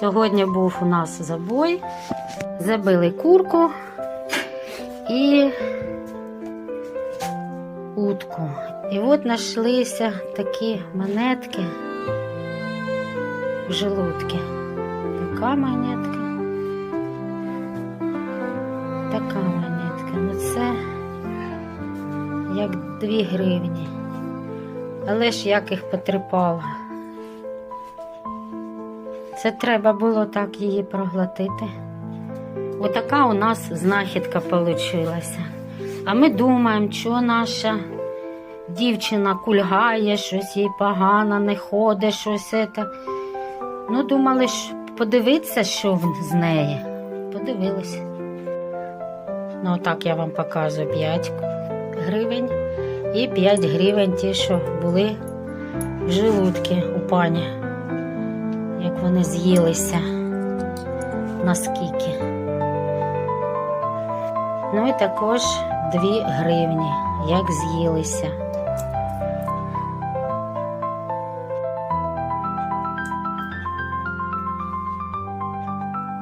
Сьогодні був у нас забой. Забили курку і утку. І от знайшлися такі монетки в желудки. Така монетка. Така монетка. Ну це як дві гривні. Але ж як їх потріпало. Це треба було так її проглотити. Отака у нас знахідка вийшла. А ми думаємо, що наша дівчина кульгає, щось їй погано, не ходить, щось це. Ну, думали подивитися, що з неї. Подивилися. Ну, так я вам показую 5 гривень і 5 гривень ті, що були в желудки у пані. Як вони з'їлися. Наскільки. Ну і також 2 гривні, як з'їлися.